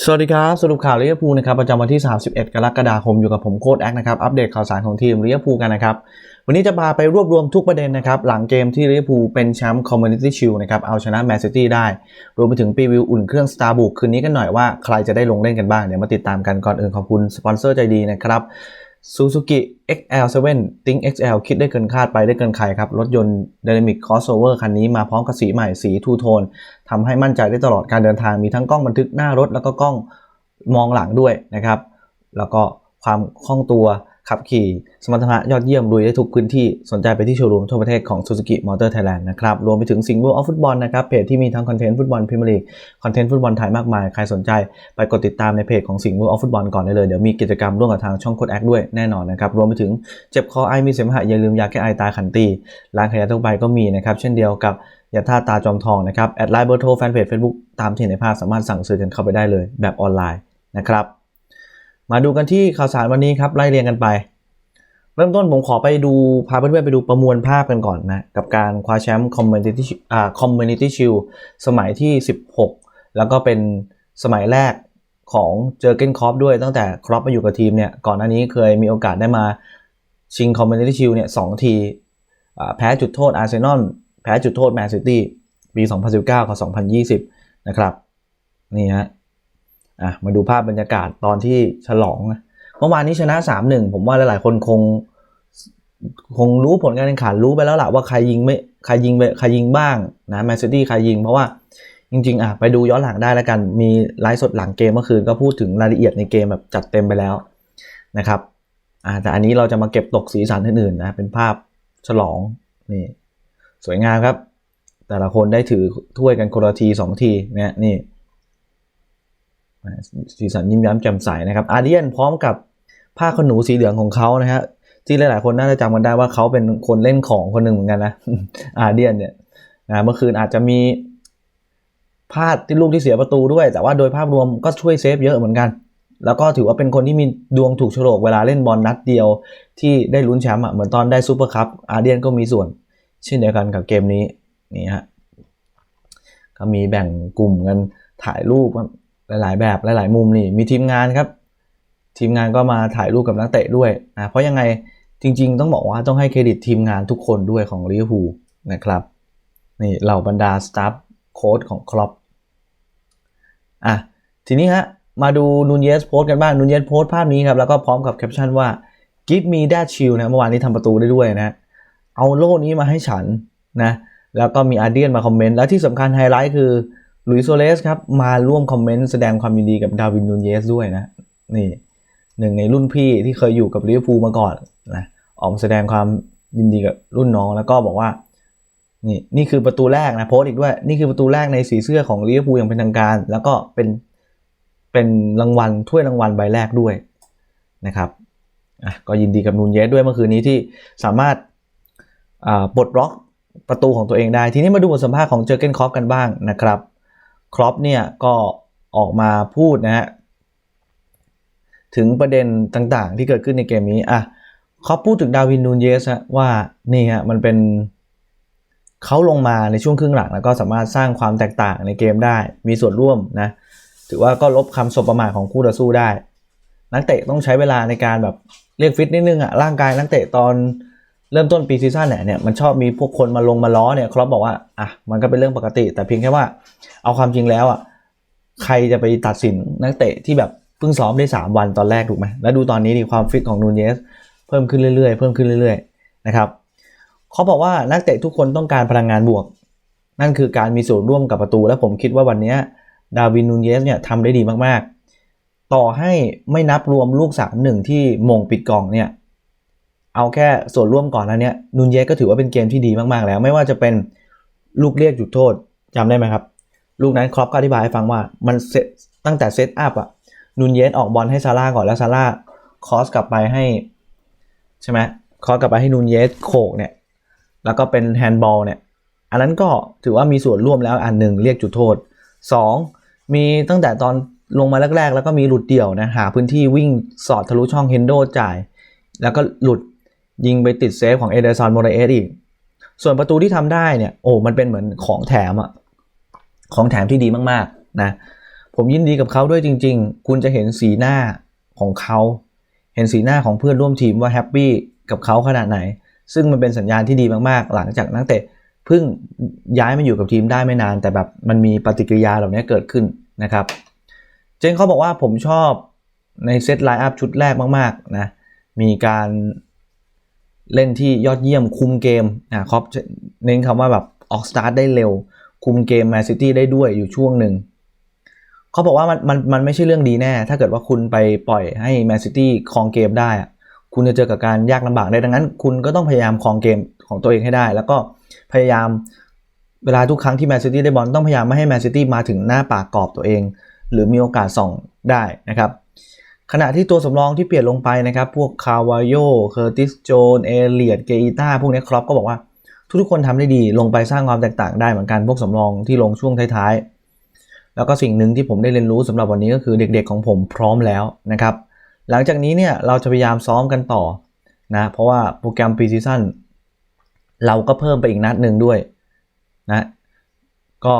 สวัสดีครับ สรุปข่าวลิเวอร์พูลนะครับประจำวันที่ 31 กรกฎาคมอยู่กับผมโค้ดแอคนะครับอัปเดตข่าวสารของทีมลิเวอร์พูลกันนะครับ วันนี้จะพาไปรวบรวมทุกประเด็นนะครับ หลังเกมที่ลิเวอร์พูลเป็นแชมป์คอมมูนิตี้ชิลนะครับเอาชนะแมนซิตี้ได้ รวมไปถึงรีวิวอุ่นเครื่องสตาร์บุกคืนนี้กันหน่อยว่าใครจะได้ลงเล่นกันบ้างเดี๋ยวมาติดตามกันก่อนอื่นขอบคุณสปอนเซอร์ใจดีนะครับ Suzuki XL7 Think XL คิดได้เกินคาดไปได้เกินใครครับ รถยนต์ Dynamic Crossover คันนี้มาพร้อมกับสีใหม่สีทูโทนทำให้มั่นใจได้ตลอดการเดินทางมีทั้งกล้องบันทึกหน้ารถ แล้วก็กล้องมองหลังด้วยนะครับ แล้วก็ความคล่องตัว ขับขี่สมรรถนะยอดเยี่ยมลุยได้ทุกพื้นที่สนใจไปที่โชว์รูมทั่วประเทศของ Suzuki Motor Thailand นะครับ รวมไปถึงสิงห์ World of Football นะครับเพจที่มีทั้งคอนเทนต์ฟุตบอลพรีเมียร์ลีกคอนเทนต์ฟุตบอลไทยมากมาย ใครสนใจไปกดติดตามในเพจของสิงห์ World of Football ก่อนได้เลย เดี๋ยวมีกิจกรรมร่วมกับทางช่องโคดแอคด้วยแน่นอนนะครับรวมไปถึงเจ็บคอไอมีเสมหะอย่าลืมยาแก้ไอตาขันตีร้านขายยาทั่วไปก็มีนะครับเช่นเดียวกับยาท่าตาจอมทองนะครับแอดไลน์เบอร์โทรแฟนเพจ Facebook ตามที่เห็นในภาพสามารถสั่งซื้อกันเข้าไปได้เลยแบบออนไลน์นะครับ มาดูกันที่ข่าวสารวันนี้ครับไล่เรียงกันไป เริ่มต้นผมขอไปดูพาเพื่อนๆไปดูประมวลภาพกันก่อนนะ กับการคว้าแชมป์คอมมูนิตี้อ่าคอมมูนิตี้ชิลสมัยที่ 16 แล้วก็เป็นสมัยแรกของเจอเกนครอปด้วยตั้งแต่ครอปมาอยู่กับทีมเนี่ย ก่อนหน้านี้เคยมีโอกาสได้มาชิงคอมมูนิตี้ชิลเนี่ยสองทีแพ้จุดโทษอาร์เซนอลแพ้จุดโทษแมนซิตี้ปี 2019 กับ 2020 นะครับ นี่ฮะ อะมาดูภาพบรรยากาศตอนที่ฉลองเมื่อวานนี้ชนะ 3-1 ผมว่าหลายๆ คนคงคงรู้ผลการแข่งขันรู้ไปแล้วล่ะว่าใครยิงไม่ใครยิงไปใครยิงบ้างนะแมนซิตี้ใครยิงเพราะว่าจริงๆอะไปดูย้อนหลังได้แล้วกันมีไลฟ์สดหลังเกมเมื่อคืนก็พูดถึงรายละเอียดในเกมแบบจัดเต็มไปแล้วนะครับอ่าแต่อันนี้เราจะมาเก็บตกสีสันอื่นๆนะเป็นภาพฉลองนี่สวยงามครับ แต่ละคนได้ถือถ้วยกันคนละทีสองทีเนี่ยนี่ สีสันยิ้มย้มแจ่มใสนะครับอาเดียนพร้อมกับผ้าขนหนูสีเหลืองของเขานะฮะที่หลายๆคนน่าจะจำกันได้ว่าเขาเป็นคนเล่นของคนหนึ่งเหมือนกันนะอาเดียนเนี่ยนะเมื่อคืนอาจจะมีพลาดที่ลูกที่เสียประตูด้วย แต่ว่าโดยภาพรวมก็ช่วยเซฟเยอะเหมือนกัน แล้วก็ถือว่าเป็นคนที่มีดวงถูกโฉลกเวลาเล่นบอลนัดเดียว ที่ได้ลุ้นแชมป์อะเหมือนตอนได้ซูเปอร์คัพอาเดียนก็มีส่วนเช่นเดียวกันกับเกมนี้นี่ฮะก็มีแบ่งกลุ่มกันถ่ายรูป หลาย ๆ แบบหลาย ๆ มุมนี่มีทีมงานครับ ทีมงานก็มาถ่ายรูปกับนักเตะด้วยนะเพราะยังไงจริง ๆ ต้องบอกว่าต้องให้เครดิตทีมงานทุกคนด้วยของลิเวอร์พูลนะครับนี่เหล่าบรรดาสตาฟโค้ชของครอปอะทีนี้ฮะมาดูนูนเยสโพสกันบ้างนูนเยสโพสภาพนี้ครับ แล้วก็พร้อมกับแคปชั่นว่า give me that chill นะเมื่อวานนี้ทำประตูได้ด้วยนะ เอาโล่นี้มาให้ฉันนะ แล้วก็มีอาเดียนมาคอมเมนต์ แล้วที่สำคัญไฮไลท์คือ ลุยโซเลสครับ มาร่วมคอมเมนต์แสดงความยินดีกับดาวินนูนเยสด้วยนะ นี่หนึ่งในรุ่นพี่ที่เคยอยู่กับลิเวอร์พูลมาก่อนนะออกมาแสดงความยินดีกับรุ่นน้องแล้วก็บอกว่า นี่นี่คือประตูแรกนะโพสอีกด้วยนี่คือประตูแรกในสีเสื้อของลิเวอร์พูลอย่างเป็นทางการ แล้วก็เป็นเป็นรางวัลถ้วยรางวัลใบแรกด้วยนะครับอะก็ยินดีกับนูนเยสด้วยเมื่อคืนนี้ที่สามารถปลดล็อกประตูของตัวเองได้ ทีนี้มาดูบทสัมภาษณ์ของเจอเกนคอปกันบ้างนะครับ ครอปเนี่ยก็ออกมาพูดนะฮะถึงประเด็นต่างๆ ที่เกิดขึ้นในเกมนี้อะเขาพูดถึงดาวินนูนเยสว่านี่ฮะมันเป็นเขาลงมาในช่วงครึ่งหลังแล้วก็สามารถสร้างความแตกต่างในเกมได้ มีส่วนร่วมนะ ถือว่าก็ลบคำสบประมาทของคู่ต่อสู้ได้ นักเตะต้องใช้เวลาในการแบบเรียกฟิตนิดนึงอะร่างกายนักเตะตอน เริ่มต้นปีซีซั่นเนี่ยมันชอบมีพวกคนมาลงมาล้อเนี่ยครอปบอกว่าอะมันก็เป็นเรื่องปกติ แต่เพียงแค่ว่าเอาความจริงแล้วอะใครจะไปตัดสินนักเตะที่แบบเพิ่งซ้อมได้ 3 วันตอนแรกถูกไหมแล้วดูตอนนี้ดีความฟิตของนูนเยสเพิ่มขึ้นเรื่อยๆ เพิ่มขึ้นเรื่อยๆนะครับเขาบอกว่านักเตะทุกคนต้องการพลังงานบวก นั่นคือการมีส่วนร่วมกับประตู และผมคิดว่าวันนี้ดาวินนูนเยสเนี่ยทำได้ดีมากๆ ต่อให้ไม่นับรวมลูก3 1ที่มงปิดกล่องเนี่ย เอาแค่ส่วนร่วมก่อนนั้นเนี่ยนูนเยสก็ถือว่าเป็นเกมที่ดีมากๆแล้ว ไม่ว่าจะเป็นลูกเรียกจุดโทษจำได้ไหมครับ ลูกนั้นครอปก็อธิบายให้ฟังว่ามันเซตตั้งแต่เซตอัพอะนูนเยสออกบอลให้ซาร่าก่อนแล้วซาร่าคอสกลับไปให้ใช่ไหมคอสกลับไปให้นูนเยสโขกเนี่ยแล้วก็เป็นแฮนด์บอลเนี่ยอันนั้นก็ถือว่ามีส่วนร่วมแล้วอันหนึ่งเรียกจุดโทษ 2. มีตั้งแต่ตอนลงมาแรกๆ แล้วก็มีหลุดเดี่ยวนะหาพื้นที่วิ่งสอดทะลุช่องเฮนโดจ่าย แล้วก็หลุด ยิงไปติดเซฟของเอเดอร์ซอนโมเรเอสอีก ส่วนประตูที่ทำได้เนี่ยโอ้มันเป็นเหมือนของแถมอะของแถมที่ดีมากๆนะผมยินดีกับเขาด้วยจริง ๆ คุณจะเห็นสีหน้าของเขา เห็นสีหน้าของเพื่อนร่วมทีมว่าแฮปปี้กับเขาขนาดไหน ซึ่งมันเป็นสัญญาณที่ดีมากๆ หลังจากนักเตะเพิ่งย้ายมาอยู่กับทีมได้ไม่นาน แต่แบบมันมีปฏิกิริยาเหล่านี้เกิดขึ้นนะครับ เจนเขาบอกว่าผมชอบในเซตไลน์อัพชุดแรกมากๆนะ มีการ เล่นที่ยอดเยี่ยมคุมเกมนะครอปเน้นคำว่าแบบออกสตาร์ทได้เร็ว คุมเกมแมนซิตี้ได้ด้วยอยู่ช่วงหนึ่งเขาบอกว่ามันมันมันไม่ใช่เรื่องดีแน่ ถ้าเกิดว่าคุณไปปล่อยให้แมนซิตี้ครองเกมได้ คุณจะเจอกับการยากลำบากได้ดังนั้น คุณก็ต้องพยายามครองเกมของตัวเองให้ได้ แล้วก็พยายามเวลาทุกครั้งที่แมนซิตี้ได้บอลต้องพยายามไม่ให้แมนซิตี้มาถึงหน้าปากกรอบตัวเอง หรือมีโอกาสส่องได้นะครับ ขณะที่ตัวสำรองที่เปลี่ยนลงไปนะครับ พวกคาวาโยเคอร์ติสโจนเอเลียดเกอิต้าพวกนี้ครอปก็บอกว่า ทุกๆคนทำได้ดีลงไปสร้างความแตกต่างได้เหมือนกันพวกสำรองที่ลงช่วงท้ายๆ แล้วก็สิ่งหนึ่งที่ผมได้เรียนรู้สำหรับวันนี้ก็คือเด็กๆของผมพร้อมแล้วนะครับ หลังจากนี้เนี่ยเราจะพยายามซ้อมกันต่อนะเพราะว่าโปรแกรมปีซีซั่นเราก็เพิ่มไปอีกนัดหนึ่งด้วยนะก็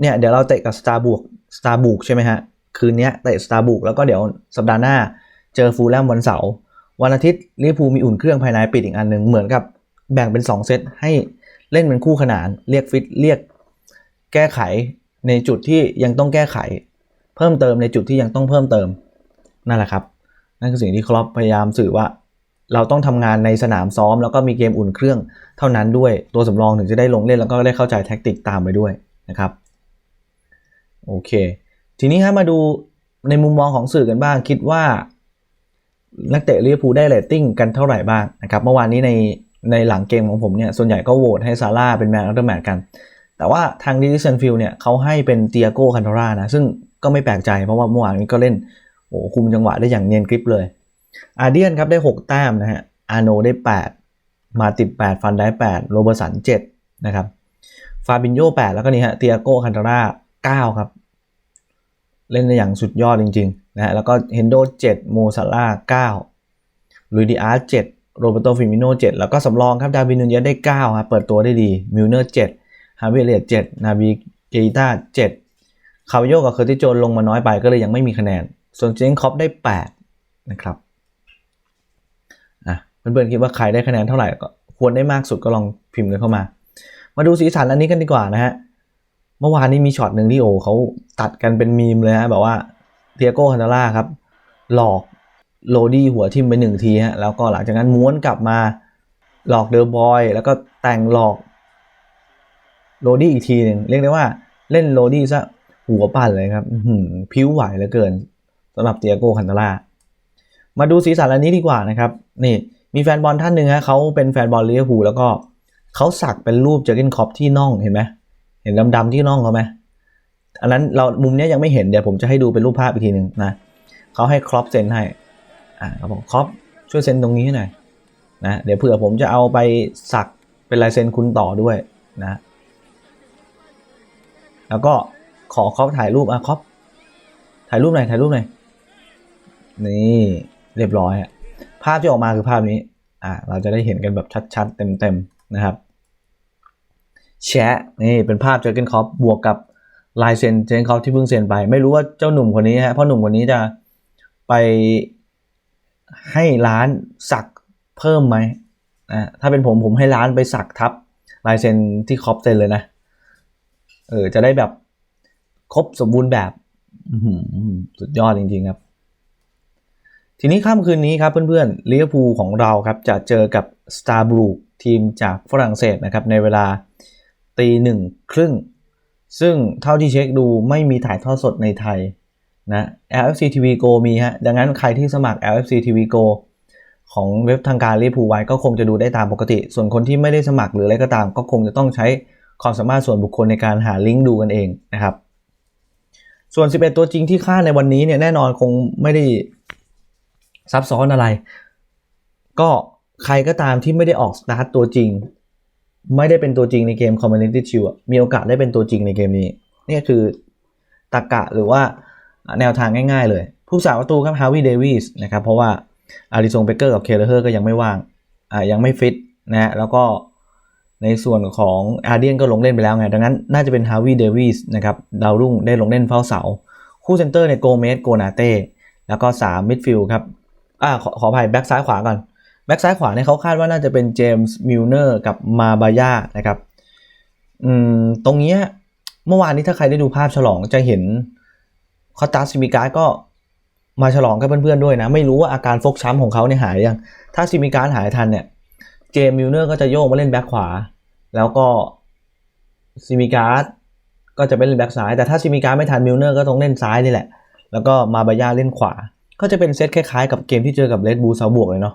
เนี่ยเดี๋ยวเราเตะกับสตาร์บุกสตาร์บุกใช่ไหมฮะ คืนนี้เตะสตาร์บุกแล้วก็เดี๋ยวสัปดาห์หน้าเจอฟูลแลมวันเสาร์วันอาทิตย์ลิเวอร์พูลมีอุ่นเครื่องภายในปิดอีกอันหนึ่งเหมือนกับแบ่งเป็น 2 เซตให้เล่นเป็นคู่ขนาน เรียกฟิตเรียกแก้ไขในจุดที่ยังต้องแก้ไข เพิ่มเติมในจุดที่ยังต้องเพิ่มเติมนั่นแหละครับ นั่นคือสิ่งที่ครอปพยายามสื่อว่า เราต้องทำงานในสนามซ้อม แล้วก็มีเกมอุ่นเครื่องเท่านั้นด้วยตัวสำรองถึงจะได้ลงเล่นแล้วก็ได้เข้าใจแท็กติกตามไปด้วยนะครับโอเค ทีนี้ฮะมาดูในมุมมองของสื่อกันบ้าง คิดว่า นักเตะลิเวอร์พูลได้เรตติ้งกันเท่าไหร่บ้างนะครับ เมื่อวานนี้ในในหลังเกมของผมเนี่ย ส่วนใหญ่ก็โหวตให้ซาร่าเป็นแมนออฟเดอะแมตช์กัน แต่ว่าทางดิจิทัลฟิลเนี่ยเขาให้เป็นเตียโก้คันโทรานะ ซึ่งก็ไม่แปลกใจเพราะว่าเมื่อวานนี้ก็เล่นโอ้คุมจังหวะได้อย่างเนียนกริปเลย อาเดียนครับได้ 6 แต้มนะฮะ อาโนได้ 8 มาติด 8 ฟันได้ 8 โรเบอร์สัน7นะครับ ฟาบินโย8แล้วก็นี่ฮะ เตียโก้คันโทรา9ครับ เล่นอย่างสุดยอดจริงๆนะฮะแล้วก็เฮนโด7โมซาร่า9ลุยดิอาร์7โรเบโตฟิมิโน7แล้วก็สำรองครับดาวินนูนเยสได้9ครับเปิดตัวได้ดีมิลเนอร์7ฮาวิเลีย7นาบีเกอิต้า7คาวิโยกับเคอร์ติโจนลงมาน้อยไปก็เลยยังไม่มีคะแนน ส่วนเจนคอปได้ 8 นะครับอะเพื่อนๆคิดว่าใครได้คะแนนเท่าไหร่ก็ควรได้มากสุดก็ลองพิมพ์กันเข้ามา มาดูสีสันอันนี้กันดีกว่านะฮะ เมื่อวานนี้มีช็อตหนึ่งที่โอ้เขาตัดกันเป็นมีมเลยฮะแบบว่าเทียโก้คันตาร่าครับ หลอกโรดี้หัวทิมไปหนึ่งทีฮะแล้วก็หลังจากนั้นม้วนกลับมาหลอกเดอร์บอยแล้วก็แต่งหลอกโรดี้อีกทีหนึ่งเรียกได้ว่าเล่นโรดี้ซะหัวปั่นเลยครับพิ้วไหวเหลือเกินสำหรับเตียโก้คันตาร่ามาดูสีสันอันนี้ดีกว่านะครับ นี่มีแฟนบอลท่านหนึ่งฮะเขาเป็นแฟนบอลลิเวอร์พูลแล้วก็เขาสักเป็นรูปเจอร์เกนคอปที่น่องเห็นไหม ห็นดำๆที่น่องเขาไหมอันนั้นเรามุมนี้ยังไม่เห็นเดี๋ยวผมจะให้ดูเป็นรูปภาพอีกทีหนึ่งนะเขาให้ครอปเซ็นให้อ่าเขาบอกครอปช่วยเซ็นตรงนี้หน่อยนะเดี๋ยวเผื่อผมจะเอาไปสักเป็นลายเซ็นคุณต่อด้วยนะแล้วก็ขอครอปถ่ายรูปอะครอปถ่ายรูปหน่อยถ่ายรูปหน่อยนี่เรียบร้อยอะภาพที่ออกมาคือภาพนี้อ่าเราจะได้เห็นกันแบบชัดๆเต็มๆนะครับ แชะนี่เป็นภาพเจอเกนคอปบวกกับลายเซ็นเจนคอปที่เพิ่งเซ็นไป ไม่รู้ว่าเจ้าหนุ่มคนนี้ฮะเพราะหนุ่มคนนี้จะไปให้ร้านสักเพิ่มไหมอ่าถ้าเป็นผมผมให้ร้านไปสักทับลายเซ็นที่คอปเซ็นเลยนะเออจะได้แบบครบสมบูรณ์แบบสุดยอดจริงๆครับ ทีนี้ค่ำคืนนี้ครับเพื่อนๆลิเวอร์พูลของเราครับจะเจอกับสตาร์บ u ทีมจากฝรั่งเศสนะครับในเวลา ตีหนึ่งครึ่ง ซึ่งเท่าที่เช็คดูไม่มีถ่ายทอดสดในไทยนะ LFC TV Go มีฮะ ดังนั้นใครที่สมัคร LFC TV Go ของเว็บทางการลิเวอร์พูไว้ก็คงจะดูได้ตามปกติ ส่วนคนที่ไม่ได้สมัครหรืออะไรก็ตาม ก็คงจะต้องใช้ความสามารถส่วนบุคคลในการหาลิงก์ดูกันเองนะครับ ส่วน 11 ตัวจริงที่ค่าในวันนี้เนี่ยแน่นอนคงไม่ได้ซับซ้อนอะไร ก็ใครก็ตามที่ไม่ได้ออกสตาร์ตตัวจริง ไม่ได้เป็นตัวจริงในเกม Community Shield มีโอกาสได้เป็นตัวจริงในเกมนี้ นี่คือตรกกะหรือว่าแนวทางง่ายๆเลย ผู้สาประตูครับฮาวิเดวิสนะครับ เพราะว่าอาริซงเบเกอร์กับเคเลเฮอร์ก็ยังไม่ว่างอ่ายังไม่ฟิตนะฮะแล้วก็ในส่วนของอาเดียนก็ลงเล่นไปแล้วไง ดังนั้นน่าจะเป็นฮาวิเดวิสนะครับดาวรุ่งได้ลงเล่นเฝ้าเสา คู่เซนเตอร์เนี่ยโกเมสโกนาเต้แล้วก็ 3 มิดฟิลด์ครับอ่าขอขออภัยแบ็กซ้ายขวาก่อน แบ็กซ้ายขวาเนี่ยเขาคาดว่าน่าจะเป็นเจมส์มิลเนอร์กับมาบายานะครับอืมตรงเนี้ยเมื่อวานนี้ถ้าใครได้ดูภาพฉลองจะเห็นคอตาซิมิการ์ก็มาฉลองกับเพื่อนๆด้วยนะ ไม่รู้ว่าอาการฟกช้ำของเขาเนี่ยหายยัง ถ้าซิมิการ์หายทันเนี่ย เจมส์มิลเนอร์ก็จะโยกมาเล่นแบ็คขวา แล้วก็ซิมิการ์ก็จะไปเล่นแบ็คซ้าย แต่ถ้าซิมิการ์ไม่ทันมิลเนอร์ก็ต้องเล่นซ้ายนี่แหละ แล้วก็มาบายาเล่นขวา ก็จะเป็นเซตคล้ายๆกับเกมที่เจอกับเลดบูซาบวกเลยเนาะ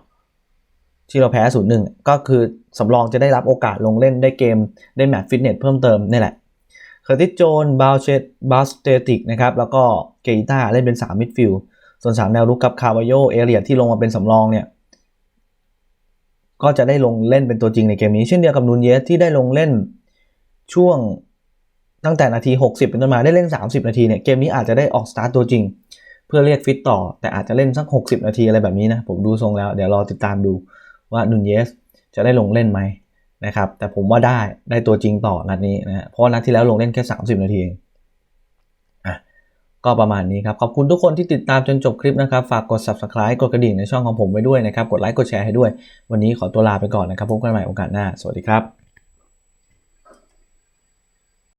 ที่เราแพ้ศูนย์หนึ่งก็คือสำรองจะได้รับโอกาสลงเล่นได้เกมได้แมตช์ฟิตเนสเพิ่มเติมนี่แหละเคอร์ติสโจนบาลเชตบาสเตติกนะครับแล้วก็เกอิต้าเล่นเป็น 3 มิดฟิลด์ส่วน 3 แนวรุกกับคาวาโยเอเรียที่ลงมาเป็นสำรองเนี่ยก็จะได้ลงเล่นเป็นตัวจริงในเกมนี้ เช่นเดียวกับนูนเยสที่ได้ลงเล่นช่วงตั้งแต่นาที 60 เป็นต้นมาได้เล่น 30 นาทีเนี่ยเกมนี้อาจจะได้ออกสตาร์ตตัวจริง เพื่อเรียกฟิตต่อ แต่อาจจะเล่นสัก 60 นาทีอะไรแบบนี้นะผมดูทรงแล้วเดี๋ยวรอติดตามดู ว่านูนเยสจะได้ลงเล่นไหมนะครับแต่ผมว่าได้ได้ตัวจริงต่อนัดนี้นะเพราะนัดที่แล้วลงเล่นแค่ 30 นาทีเองอะก็ประมาณนี้ครับ ขอบคุณทุกคนที่ติดตามจนจบคลิปนะครับ ฝากกด subscribe กดกระดิ่งในช่องของผมไว้ด้วยนะครับ กดไลค์กดแชร์ให้ด้วย วันนี้ขอตัวลาไปก่อนนะครับพบกันใหม่โอกาสหน้า สวัสดีครับ